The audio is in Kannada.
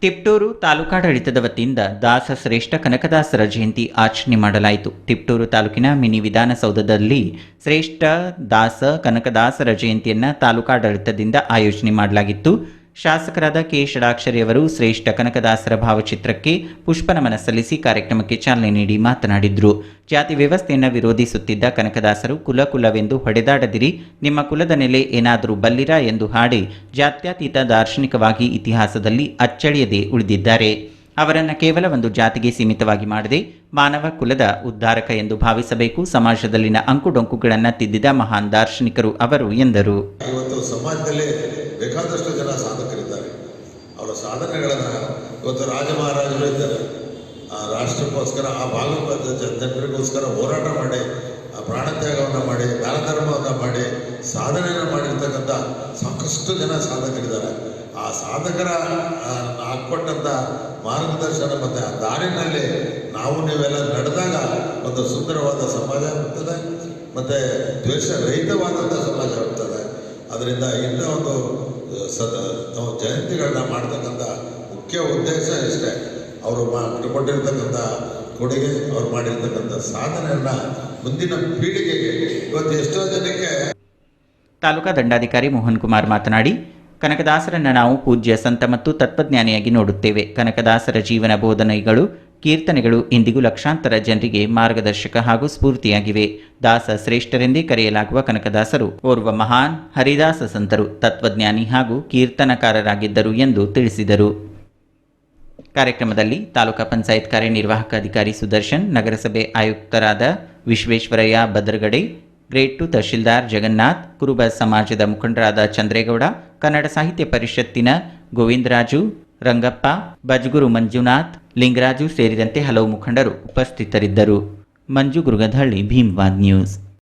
ತಿಪ್ಟೂರು ತಾಲೂಕಾಡಳಿತದ ವತಿಯಿಂದ ದಾಸ ಶ್ರೇಷ್ಠ ಕನಕದಾಸರ ಜಯಂತಿ ಆಚರಣೆ ಮಾಡಲಾಯಿತು. ತಿಪ್ಟೂರು ತಾಲೂಕಿನ ಮಿನಿ ವಿಧಾನಸೌಧದಲ್ಲಿ ಶ್ರೇಷ್ಠ ದಾಸ ಕನಕದಾಸರ ಜಯಂತಿಯನ್ನು ತಾಲೂಕಾಡಳಿತದಿಂದ ಆಯೋಜನೆ ಮಾಡಲಾಗಿತ್ತು. ಶಾಸಕರಾದ ಕೆ ಷಡಾಕ್ಷರಿಯವರು ಶ್ರೇಷ್ಠ ಕನಕದಾಸರ ಭಾವಚಿತ್ರಕ್ಕೆ ಪುಷ್ಪನಮನ ಸಲ್ಲಿಸಿ ಕಾರ್ಯಕ್ರಮಕ್ಕೆ ಚಾಲನೆ ನೀಡಿ ಮಾತನಾಡಿದರು. ಜಾತಿ ವ್ಯವಸ್ಥೆಯನ್ನು ವಿರೋಧಿಸುತ್ತಿದ್ದ ಕನಕದಾಸರು ಕುಲ ಕುಲವೆಂದು ಹೊಡೆದಾಡದಿರಿ, ನಿಮ್ಮ ಕುಲದ ನೆಲೆ ಏನಾದರೂ ಬಲ್ಲಿರಾ ಎಂದು ಹಾಡಿ ಜಾತ್ಯತೀತ ದಾರ್ಶನಿಕವಾಗಿ ಇತಿಹಾಸದಲ್ಲಿ ಅಚ್ಚಳಿಯದೆ ಉಳಿದಿದ್ದಾರೆ. ಅವರನ್ನು ಕೇವಲ ಒಂದು ಜಾತಿಗೆ ಸೀಮಿತವಾಗಿ ಮಾಡದೆ ಮಾನವ ಕುಲದ ಉದ್ಧಾರಕ ಎಂದು ಭಾವಿಸಬೇಕು, ಸಮಾಜದಲ್ಲಿನ ಅಂಕುಡೊಂಕುಗಳನ್ನು ತಿದ್ದಿದ ಮಹಾನ್ ದಾರ್ಶನಿಕರು ಅವರು ಎಂದರು. ಇವತ್ತು ಸಮಾಜದಲ್ಲಿ ಬೇಕಾದಷ್ಟು ಜನ ಸಾಧಕರಿದ್ದಾರೆ. ಅವರ ಸಾಧನೆಗಳನ್ನು ಇವತ್ತು ರಾಜ ಮಹಾರಾಜರು ಇದ್ದಾರೆ ಆ ರಾಷ್ಟ್ರಕ್ಕೋಸ್ಕರ, ಆ ಭಾಗದ ಜ- ಜನರಿಗೋಸ್ಕರ ಹೋರಾಟ ಮಾಡಿ, ಆ ಪ್ರಾಣತ್ಯಾಗವನ್ನು ಮಾಡಿ ದಾನ ಧರ್ಮವನ್ನು ಮಾಡಿ, ಸಾಧನೆಯನ್ನು ಮಾಡಿರ್ತಕ್ಕಂಥ ಸಾಕಷ್ಟು ಜನ ಸಾಧಕರಿದ್ದಾರೆ. ಆ ಸಾಧಕರ ಹಾಕ್ಕೊಟ್ಟಂಥ ಮಾರ್ಗದರ್ಶನ ಮತ್ತು ಆ ದಾರಿನಲ್ಲಿ ನಾವು ನೀವೆಲ್ಲ ನಡೆದಾಗ ಒಂದು ಸುಂದರವಾದ ಸಮಾಜ ಆಗ್ತದೆ. ಮತ್ತು ದ್ವೇಷ ರಹಿತವಾದಂಥ ಸಮಾಜ ಆಗ್ತದೆ. ಅದರಿಂದ ಇಂಥ ಒಂದು ಸದ ನಾವು ಜಯಂತಿಗಳನ್ನ ಮಾಡ್ತಕ್ಕಂಥ ಮುಖ್ಯ ಉದ್ದೇಶ ಇಷ್ಟೇ. ಅವರು ಮಾ ಕೊಟ್ಟಿರ್ತಕ್ಕಂಥ ಕೊಡುಗೆ, ಅವ್ರು ಮಾಡಿರ್ತಕ್ಕಂಥ ಸಾಧನೆಯನ್ನು ಮುಂದಿನ ಪೀಳಿಗೆಗೆ ಇವತ್ತು ಎಷ್ಟೋ ಜನಕ್ಕೆ ತಾಲೂಕಾ ದಂಡಾಧಿಕಾರಿ ಮೋಹನ್ ಕುಮಾರ್ ಮಾತನಾಡಿ, ಕನಕದಾಸರನ್ನು ನಾವು ಪೂಜ್ಯ ಸಂತ ಮತ್ತು ತತ್ವಜ್ಞಾನಿಯಾಗಿ ನೋಡುತ್ತೇವೆ. ಕನಕದಾಸರ ಜೀವನ ಬೋಧನೆಗಳು ಕೀರ್ತನೆಗಳು ಇಂದಿಗೂ ಲಕ್ಷಾಂತರ ಜನರಿಗೆ ಮಾರ್ಗದರ್ಶಕ ಹಾಗೂ ಸ್ಫೂರ್ತಿಯಾಗಿವೆ. ದಾಸ ಶ್ರೇಷ್ಠರೆಂದೇ ಕರೆಯಲಾಗುವ ಕನಕದಾಸರು, ಓರ್ವ ಮಹಾನ್ ಹರಿದಾಸ ಸಂತರು, ತತ್ವಜ್ಞಾನಿ ಹಾಗೂ ಕೀರ್ತನಕಾರರಾಗಿದ್ದರು ಎಂದು ತಿಳಿಸಿದರು. ಕಾರ್ಯಕ್ರಮದಲ್ಲಿ ತಾಲೂಕಾ ಪಂಚಾಯತ್ ಕಾರ್ಯನಿರ್ವಾಹಕ ಅಧಿಕಾರಿ ಸುದರ್ಶನ್, ನಗರಸಭೆ ಆಯುಕ್ತರಾದ ವಿಶ್ವೇಶ್ವರಯ್ಯ ಭದ್ರಗಡೆ, ಗ್ರೇಟ್ ಟು ತಹಶೀಲ್ದಾರ್ ಜಗನ್ನಾಥ್, ಕುರುಬ ಸಮಾಜದ ಮುಖಂಡರಾದ ಚಂದ್ರೇಗೌಡ, ಕನ್ನಡ ಸಾಹಿತ್ಯ ಪರಿಷತ್ತಿನ ಗೋವಿಂದರಾಜು, ರಂಗಪ್ಪ, ಬಜ್ಗುರು ಮಂಜುನಾಥ್ ಲಿಂಗರಾಜು ಸೇರಿದಂತೆ ಹಲವು ಮುಖಂಡರು ಉಪಸ್ಥಿತರಿದ್ದರು. ಮಂಜು ಗುರುಗಧಳ್ಳಿ ಭೀಮ್ವಾದ್ ನ್ಯೂಸ್.